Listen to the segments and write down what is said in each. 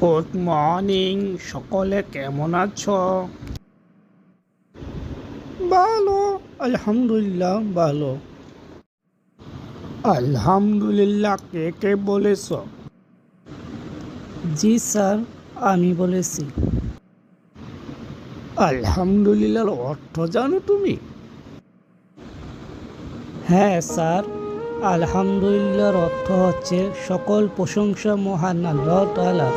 Good morning সকলে কেমন আছো? ভালো আলহামদুলিল্লাহ ভালো। আলহামদুলিল্লাহ কে কে বলেছ? জি স্যার আমি বলেছি। আলহামদুলিল্লাহর অর্থ জানো তুমি? হ্যাঁ স্যার আলহামদুলিল্লাহর অর্থ হচ্ছে সকল প্রশংসা মহান আল্লাহ তাআলা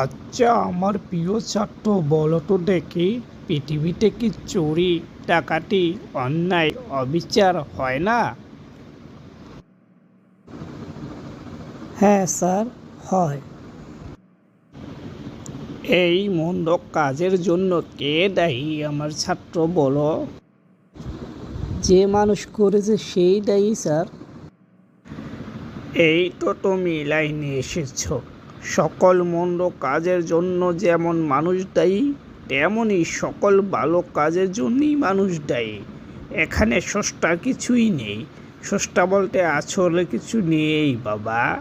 আচ্ছা আমার প্রিয় ছাত্র, বলো তো দেখি, পৃথিবীতে কি চুরি, ডাকাতি, অন্যায়, অবিচার হয় না? হ্যাঁ স্যার, হয়। এই মন্দ কাজের জন্য কে দায়ী আমার ছাত্র, বলো? যে মানুষ করেছে সেই দায়ী, স্যার। এই তো তুমি লাইনে এসেছ। সকল মন্দ কাজের জন্য যেমন মানুষ দায়ী তেমনই সকল ভালো কাজের জন্যই মানুষ দায়ী। এখানে সস্তা কিছুই নেই। সস্তা বলতে আসলে কিছু নেই, বাবা।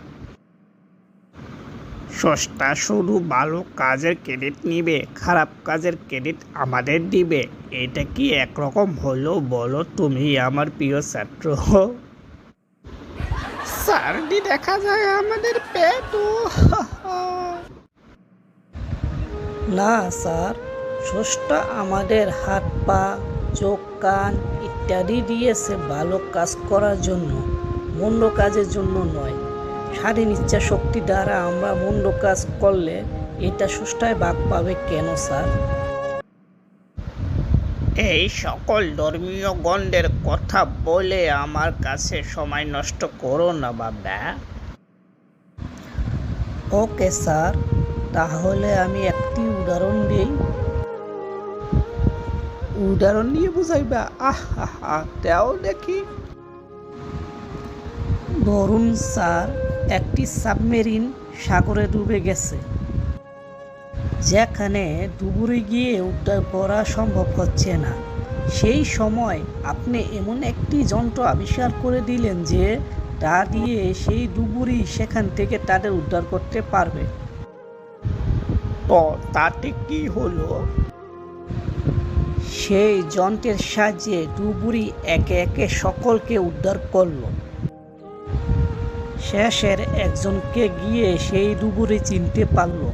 সস্তা শুধু ভালো কাজের ক্রেডিট নিবে, খারাপ কাজের ক্রেডিট আমাদের দিবে। এটা কি একরকম হলো বলো তুমি, আমার প্রিয় ছাত্র? স্যারটি দেখা যায় আমাদের পেটও না, স্যার। স্রষ্টা আমাদের হাত, পা, চোখ, কান ইত্যাদি দিয়েছে ভালো কাজ করার জন্য, মন্দ কাজের জন্য নয়। স্বাধীন ইচ্ছা শক্তি দ্বারা আমরা মন্দ কাজ করলে এটা সুষ্ঠায় ভাগ পাবে কেন, স্যার? এই সকল ধর্মীয় গণ্ডের কথা বলে আমার কাছে সময় নষ্ট করো না, বাবা। ওকে, স্যার, তাহলে আমি একটি উদাহরণ দিই। উদাহরণ নিয়ে বুঝাইবা? আহ, আহা তেও দেখি। ধরুন, স্যার, একটি সাবমেরিন সাগরে ডুবে গেছে। যেখানে ডুবুরে গিয়ে উদ্ধার করা সম্ভব হচ্ছে না। সেই সময় আপনি এমন একটি যন্ত্র আবিষ্কার করে দিলেন যে তা দিয়ে সেই ডুবুরি সেখান থেকে তাদের উদ্ধার করতে পারবে। তো তাতে কি হলো? সেই যন্ত্রের সাহায্যে ডুবুরি একে একে সকলকে উদ্ধার করল। শেষের একজনকে গিয়ে সেই ডুবুরি চিনতে পারল।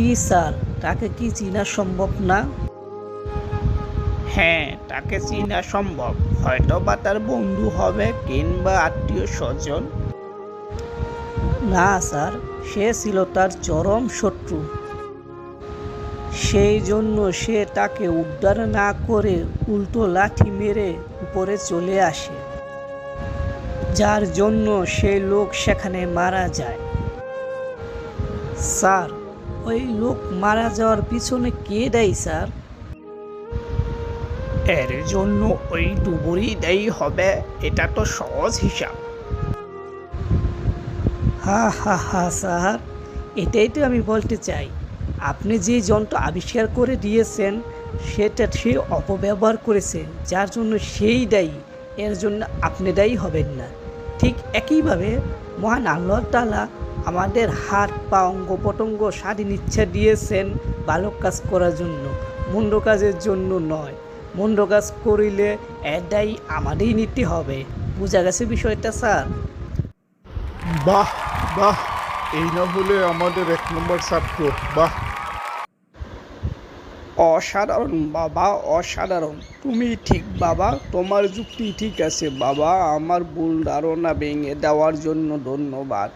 কি স্যার তাকে কি চিনা সম্ভব না? হ্যাঁ তাকে চিনা সম্ভব। হয়তো বা তার বন্ধু হবে কিংবা আত্মীয় স্বজন। না স্যার সে ছিল তার চরম শত্রু। সেই জন্য সে তাকে উদ্ধার না করে উল্টো লাঠি মেরে উপরে চলে আসে। যার জন্য সেই লোক সেখানে মারা যায়। স্যার ওই লোক মারা যাওয়ার পিছনে কে দেয় স্যার? এর জন্য ওই ডুবুরি দেয় হবে এটা তো সহজ হিসাব। হা হা হা স্যার এটাই তো আমি বলতে চাই। আপনি যে যন্ত্র আবিষ্কার করে দিয়েছেন সেটা সে অপব্যবহার করেছে যার জন্য সেই দায়ী এর জন্য আপনি দায়ী হবেন না। ঠিক একইভাবে মহান আল্লাহ তালা আমাদের হাত, পা, অঙ্গ প্রত্যঙ্গ স্বাধীন ইচ্ছা দিয়েছেন বালক কাজ করার জন্য। মন্দ কাজের জন্য নয়। মন্দ কাজ করিলে এটাই আমাদেরই নিতে হবে। বোঝা গেছে বিষয়টা, স্যার? বাহ বাহ। এই না হলে আমাদের এক নম্বর ছাত্র। বাহ। অসাধারণ, বাবা, অসাধারণ। তুমি ঠিক, বাবা, তোমার যুক্তি ঠিক আছে, বাবা। আমার ভুল ধারণা ভেঙে দেওয়ার জন্য ধন্যবাদ।